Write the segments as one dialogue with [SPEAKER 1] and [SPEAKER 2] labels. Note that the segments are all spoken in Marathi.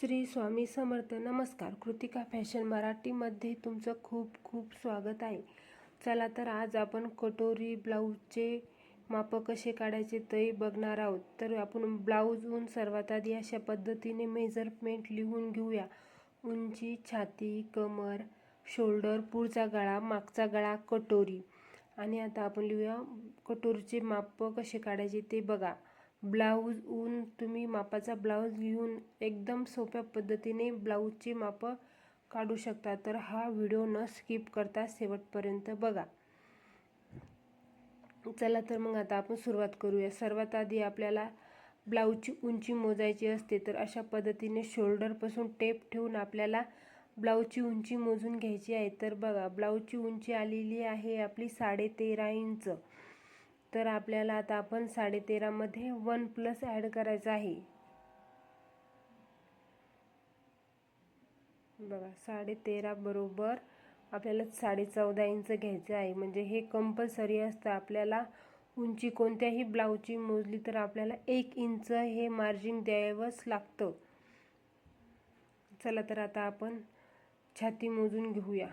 [SPEAKER 1] श्री स्वामी समर्थ नमस्कार. कृतिका फॅशन मराठीमध्ये तुमचं खूप खूप स्वागत आहे. चला तर आज आपण कटोरी ब्लाऊजचे माप कसे काढायचे ते बघणार आहोत. तर आपण ब्लाऊज उन सर्वात आधी अशा पद्धतीने मेजरमेंट लिहून घेऊया. उंची छाती कमर शोल्डर पुढचा गळा मागचा गळा कटोरी. आणि आता आपण लिहूया कटोरीचे माप कसे काढायचे ते बघा. ब्लाऊज ऊन तुम्ही मापाचा ब्लाऊज घेऊन एकदम सोप्या पद्धतीने ब्लाऊजची मापं काढू शकता. तर हा व्हिडिओ न स्किप करता शेवटपर्यंत बघा. चला तर मग आता आपण सुरुवात करूया. सर्वात आधी आपल्याला ब्लाऊजची उंची मोजायची असते तर अशा पद्धतीने शोल्डरपासून टेप ठेवून आपल्याला ब्लाऊजची उंची मोजून घ्यायची आहे. तर बघा ब्लाऊजची उंची आलेली आहे आपली साडेतेरा इंच. तर आपल्याला आता आपण साडेतेरामध्ये वन प्लस ॲड करायचं आहे. बघा साडेतेरा बरोबर आपल्याला साडे चौदा इंच घ्यायचं आहे. म्हणजे हे कंपल्सरी असतं. आपल्याला उंची कोणत्याही ब्लाऊजची मोजली तर आपल्याला एक इंच हे मार्जिन द्यावंच लागतं. चला तर आता आपण छाती मोजून घेऊया.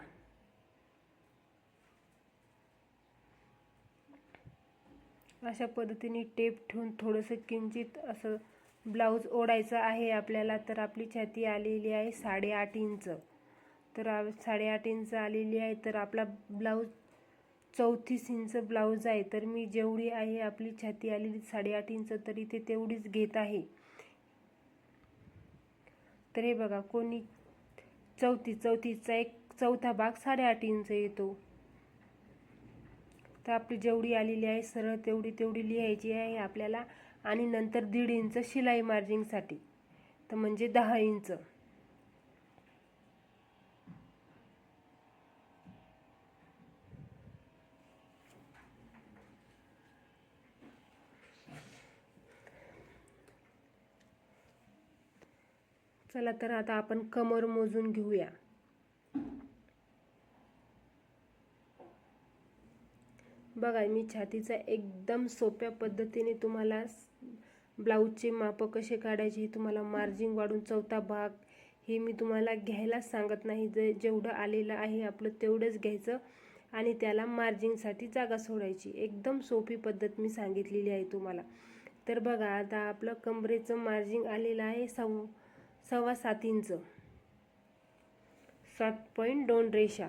[SPEAKER 1] अशा पद्धतीने टेप ठेवून थोडंसं किंचित असं ब्लाऊज ओढायचं आहे आपल्याला तर आपली छाती आलेली आहे साडेआठ इंच. तर साडेआठ इंच आलेली आहे तर आपला ब्लाऊज चौतीस इंच ब्लाऊज आहे. तर मी जेवढी आहे आपली छाती आलेली साडेआठ इंच तरी ते तेवढीच घेत आहे. तर हे बघा कोणी चौतीस चौतीसचा एक चौथा भाग साडेआठ इंच येतो. तर आपली जेवढी आलेली आहे सरळ तेवढी तेवढी लिहायची आहे आपल्याला. आणि नंतर दीड इंच शिलाई मार्जिंगसाठी तर म्हणजे दहा इंच. चला तर आता आपण कमर मोजून घेऊया. बघा मी छातीचा एकदम सोप्या पद्धतीने तुम्हाला ब्लाऊजचे मापं कसे काढायचे हे तुम्हाला मार्जिंग वाढून चौथा भाग हे मी तुम्हाला घ्यायला सांगत नाही. जे जेवढं आलेलं आहे आपलं तेवढंच घ्यायचं आणि त्याला मार्जिंगसाठी जागा सोडायची. एकदम सोपी पद्धत मी सांगितलेली आहे तुम्हाला. तर बघा आता आपलं कमरेचं मार्जिंग आलेलं आहे सव सव्वा सात इंच. सात पॉईंट दोन रेषा.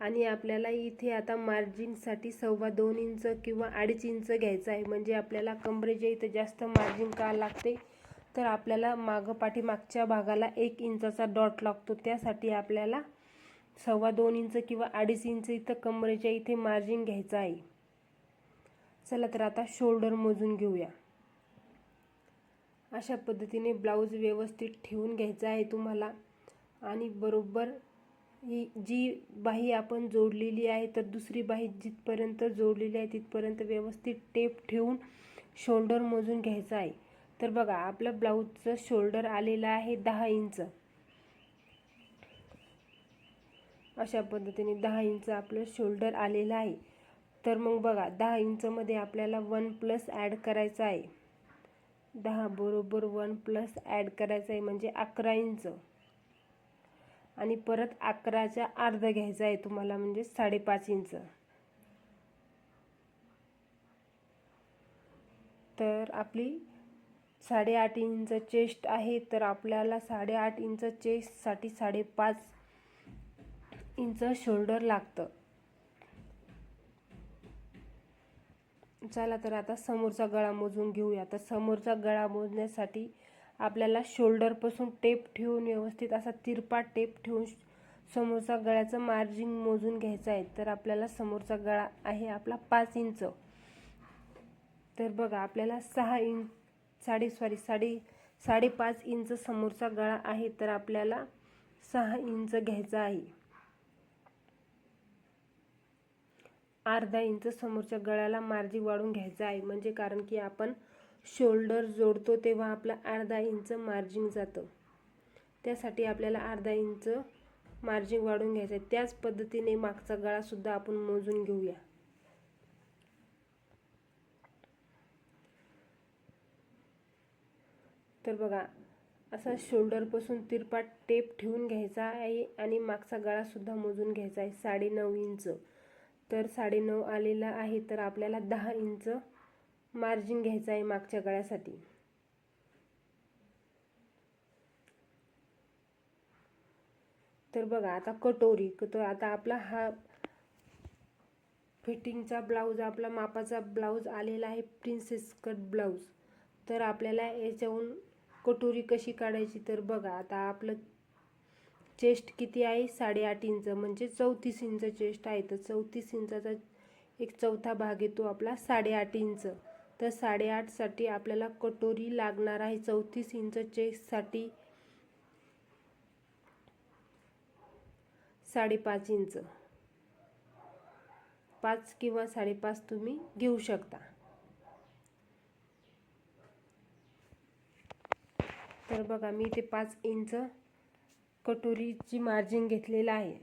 [SPEAKER 1] आणि आपल्याला इथे आता मार्जिनसाठी सव्वा दोन इंच किंवा अडीच इंच घ्यायचं आहे. म्हणजे आपल्याला कमरेच्या इथं जास्त मार्जिन का लागते? तर आपल्याला मागं पाठीमागच्या भागाला एक इंचाचा डॉट लागतो. त्यासाठी आपल्याला सव्वा दोन इंच किंवा अडीच इंच इथं कमरेच्या इथे मार्जिन घ्यायचं आहे. चला तर आता शोल्डर मोजून घेऊया. अशा पद्धतीने ब्लाऊज व्यवस्थित ठेवून घ्यायचा आहे तुम्हाला. आणि बरोबर ही जी बाही आपण जोडलेली आहे तर दुसरी बाही जिथपर्यंत जोडलेली आहे तिथपर्यंत व्यवस्थित टेप ठेवून शोल्डर मोजून घ्यायचा आहे. तर बघा आपलं ब्लाऊजचं शोल्डर आलेलं आहे दहा इंच. अशा पद्धतीने दहा इंच आपलं शोल्डर आलेलं आहे. तर मग बघा दहा इंचमध्ये आपल्याला वन प्लस ॲड करायचं आहे. दहा बरोबर वन प्लस ॲड करायचं आहे म्हणजे अकरा इंच. आणि परत अकराच्या अर्धा घ्यायचा आहे तुम्हाला म्हणजे साडेपाच इंच. तर आपली साडेआठ इंच चेस्ट आहे तर आपल्याला साडेआठ इंच चेस्टसाठी साडेपाच इंच शोल्डर लागतं. चला तर आता समोरचा गळा मोजून घेऊया. तर समोरचा गळा मोजण्यासाठी आपल्याला शोल्डरपासून टेप ठेवून व्यवस्थित असा तिरपा टेप ठेवून समोरचा गळ्याचं मार्जिन मोजून घ्यायचं आहे. तर आपल्याला समोरचा गळा आहे आपला पाच इंच. तर बघा आपल्याला सहा इंच साडे सॉरी साडे साडेपाच इंच समोरचा गळा आहे. तर आपल्याला सहा इंच घ्यायचा आहे. अर्धा इंच समोरच्या गळ्याला मार्जिन वाढून घ्यायचं आहे. म्हणजे कारण की आपण शोल्डर जोडतो तेव्हा आपला अर्धा इंच मार्जिंग जातं. त्यासाठी आपल्याला अर्धा इंच मार्जिंग वाढून घ्यायचं आहे. त्याच पद्धतीने मागचा गळासुद्धा आपण मोजून घेऊया. तर बघा असा शोल्डरपासून तिरपाट टेप ठेवून घ्यायचा आहे आणि मागचा गळासुद्धा मोजून घ्यायचा आहे. साडेनऊ इंच. तर साडेनऊ आलेला आहे तर आपल्याला दहा इंच मार्जिन घ्यायचं आहे मागच्या गळ्यासाठी. तर बघा आता कटोरी तर आता आपला हा फिटिंगचा ब्लाऊज आपला मापाचा ब्लाऊज आलेला आहे प्रिन्सेस कट ब्लाऊज तर आपल्याला याच्याहून कटोरी कशी काढायची तर बघा आता आपलं चेस्ट किती आहे? साडेआठ इंच म्हणजे चौतीस इंच चेस्ट आहे. तर चौतीस इंचाचा एक चौथा भाग येतो आपला साडेआठ इंच. तर साडेआठसाठी आपल्याला कटोरी लागणार आहे. चौतीस इंच चेस्टसाठी साडेपाच इंच. पाच किंवा साडेपाच तुम्ही घेऊ शकता. तर बघा मी ते पाच इंच कटोरीची मार्जिन घेतलेलं आहे.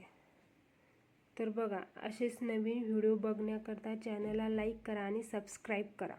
[SPEAKER 1] तर बघा असेच नवीन व्हिडिओ बघण्याकरता चॅनलला लाईक करा आणि सबस्क्राईब करा.